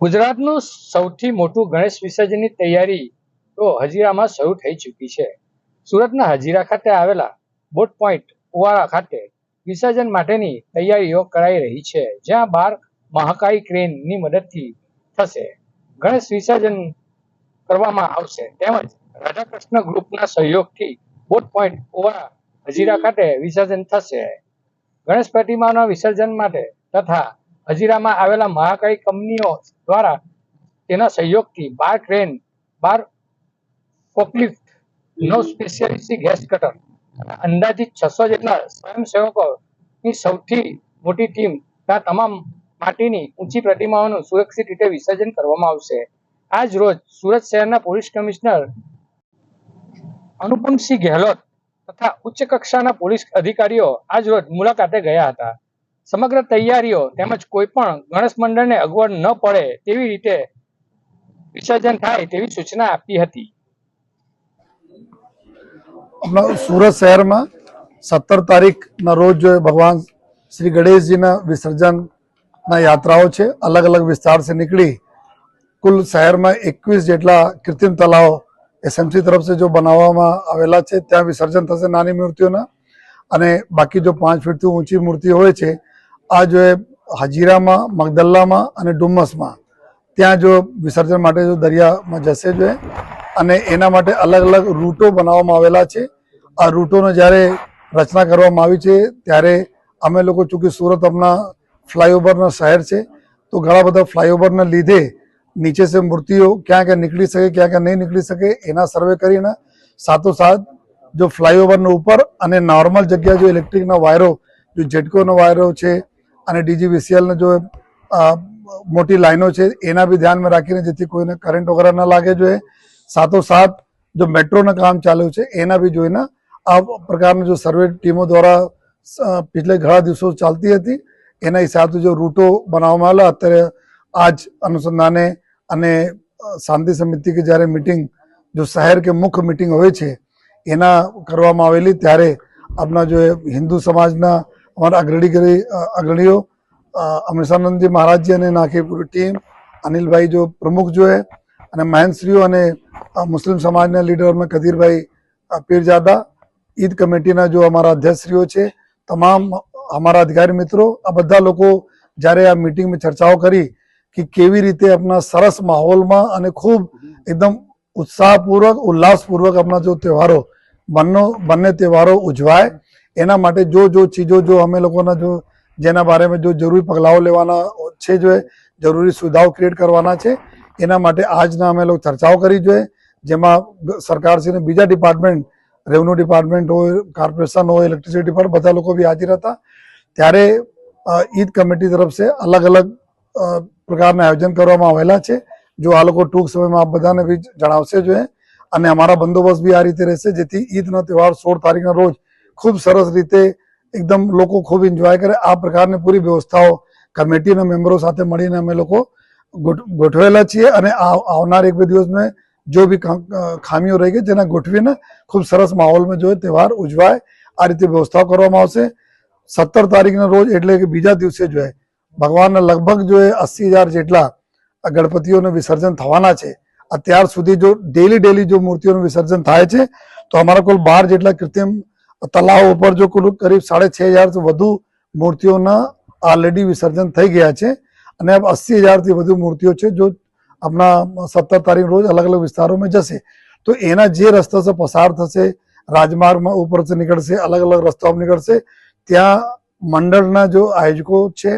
ગુજરાતનું સૌથી મોટું ગણેશ વિસર્જનની તૈયારી તો હજીરામાં શરૂ થઈ ચૂકી છે. સુરતના હજીરા ખાતે આવેલા બોટ પોઈન્ટ ઓવારા ખાતે વિસર્જન માટેની તૈયારીઓ કરાઈ રહી છે, જ્યાં બાર મહાકાય ક્રેનની મદદથી થશે. ગણેશ વિસર્જન કરવામાં આવશે. તેમજ રાધાકૃષ્ણ ગ્રુપના સહયોગથી બોટ પોઈન્ટ ઉવાળા હજીરા ખાતે વિસર્જન થશે. ગણેશ પ્રતિમાના વિસર્જન માટે તથા હજીરામાં આવેલા મહાકાળી કંપનીઓ દ્વારા તેના સહયોગથી બાર ટ્રેન, બાર ફોકલિફ્ટ નો સ્પેશિયાલિસ્ટ ગેસ કટર, અંદાજિત છસો જેટલા સ્વયંસેવકોની સૌથી મોટી ટીમ ત્યાં તમામ માટીની ઊંચી પ્રતિમાઓનું સુરક્ષિત રીતે વિસર્જન કરવામાં આવશે. આજ રોજ સુરત શહેરના પોલીસ કમિશનર અનુપમસિંહ ગેહલોત તથા ઉચ્ચ કક્ષાના પોલીસ અધિકારીઓ આજ રોજ મુલાકાતે ગયા હતા. સમગ્ર તૈયારીઓ તેમજ કોઈ પણ ગણેશ મંડળને અગવડ ન પડે તેવી રીતે વિસર્જન થાય તેવી સૂચના આપી હતી. સુરત શહેરમાં સત્તર તારીખના રોજ ભગવાન શ્રી ગણેશજીના વિસર્જનના યાત્રાઓ છે. અલગ અલગ વિસ્તારથી નીકળી કુલ શહેરમાં એકવીસ જેટલા કૃત્રિમ તલાવ એસએમસી તરફ જો બનાવવામાં આવેલા છે, ત્યાં વિસર્જન થશે નાની મૂર્તિઓના અને બાકી જો પાંચ ફીટથી ઊંચી મૂર્તિ હોય છે આ જો હજીરામાં, મગદલ્લામાં અને ડુમ્મસમાં, ત્યાં જો વિસર્જન માટે જો દરિયામાં જશે જો અને એના માટે અલગ અલગ રૂટો બનાવવામાં આવેલા છે. આ રૂટોનો જ્યારે રચના કરવામાં આવી છે, ત્યારે અમે લોકો ચૂંકી સુરત હમણાં ફ્લાયઓવરના શહેર છે. તો ઘણા બધા ફ્લાયઓવરના લીધે નીચે સે મૂર્તિઓ ક્યાં ક્યાં નીકળી શકે, ક્યાં ક્યાં નહીં નીકળી શકે, એના સર્વે કરીને સાથોસાથ જો ફ્લાયઓવરનો ઉપર અને નોર્મલ જગ્યા જો ઇલેક્ટ્રિકના વાયરો, જો જેટકોના વાયરો છે અને ડીજીવીસીએલના જો મોટી લાઈનો છે, એના બી ધ્યાનમાં રાખીને જેથી કોઈને કરંટ વગેરે ન લાગે જોઈએ. સાથોસાથ જો મેટ્રોનું કામ ચાલુ છે, એના બી જોઈને આ પ્રકારની જો સર્વે ટીમો દ્વારા પિછલે ઘણા દિવસો ચાલતી હતી. એના હિસાબે જો રૂટો બનાવવામાં આવેલા, અત્યારે આજ અનુસંધાને અને શાંતિ સમિતિ કે જ્યારે મિટિંગ જો શહેર કે મુખ્ય મીટિંગ હોય છે, એના કરવામાં આવેલી, ત્યારે આપણા જો હિન્દુ સમાજના અમારા અગ્રણી અગ્રણીઓ અ, અમૃતાનંદજી મહારાજજી અને નાખી પૂરી ટીમ અનિલભાઈ જો પ્રમુખ જોએ અને મહેનશ્રીઓ અને મુસ્લિમ સમાજના લીડર અમે કદીરભાઈ પીરજાદા ઈદ કમિટીના જો અમારા અધ્યક્ષશ્રીઓ છે તમામ અમારા અધિકારી મિત્રો આ બધા લોકો જ્યારે આ મિટિંગમાં ચર્ચાઓ કરી કે કેવી રીતે આપણા સરસ માહોલમાં અને ખૂબ એકદમ ઉત્સાહપૂર્વક ઉલ્લાસપૂર્વક આપણા જો તહેવારો બંને બંને તહેવારો ઉજવાય એના માટે જો જો ચીજો જો અમે લોકોના જો જેના બારેમાં જો જરૂરી પગલાઓ લેવાના છે જોએ જરૂરી સુવિધાઓ ક્રિએટ કરવાના છે, એના માટે આજના અમે લોકો ચર્ચાઓ કરી જોઈએ. જેમાં સરકારશ્રીને બીજા ડિપાર્ટમેન્ટ રેવન્યુ ડિપાર્ટમેન્ટ હોય કોર્પોરેશન હોય ઇલેક્ટ્રિસિટી ડિપાર્ટમેન્ટ બધા લોકો બી હાજર હતા. ત્યારે ઈદ કમિટી તરફ છે અલગ અલગ પ્રકારના આયોજન કરવામાં આવેલા છે. જો આ લોકો ટૂંક સમયમાં આપ બધાને બી જણાવશે જોઈએ અને અમારા બંદોબસ્ત બી આ રીતે રહેશે, જેથી ઈદનો તહેવાર સોળ તારીખના રોજ ખૂબ સરસ રીતે એકદમ લોકો ખૂબ એન્જોય કરે. આ પ્રકારની પૂરી વ્યવસ્થાઓ કમિટીના મેમ્બરો સાથે મળીને અમે લોકો ગોઠવેલા છીએ અને આવનાર એક બે દિવસમાં જો બી ખામીઓ રહી ગઈ જેને ગોઠવીને ખૂબ સરસ માહોલમાં જોઈએ તહેવાર ઉજવાય, આ રીતે વ્યવસ્થાઓ કરવામાં આવશે. સત્તર તારીખના રોજ એટલે કે બીજા દિવસે જોઈએ ભગવાનના લગભગ જો એ અસી હજાર જેટલા ગણપતિઓનું વિસર્જન થવાના છે, અત્યાર સુધી જો ડેલી ડેલી જો મૂર્તિઓનું વિસર્જન થાય છે, તો અમારા કુલ બાર જેટલા કૃત્રિમ તલાવ ઉપર જો કુલ કરીબ સાડે છ હજારથી વધુ મૂર્તિઓના ઓલરેડી વિસર્જન થઈ ગયા છે. અને અસ્સી હજારથી વધુ મૂર્તિઓ છે જો આપણા સત્તર તારીખ રોજ અલગ અલગ વિસ્તારોમાં જશે. તો એના જે રસ્તા પસાર થશે, રાજમાર્ગમાં ઉપરથી નીકળશે, અલગ અલગ રસ્તાઓ નીકળશે, ત્યાં મંડળના જો આયોજકો છે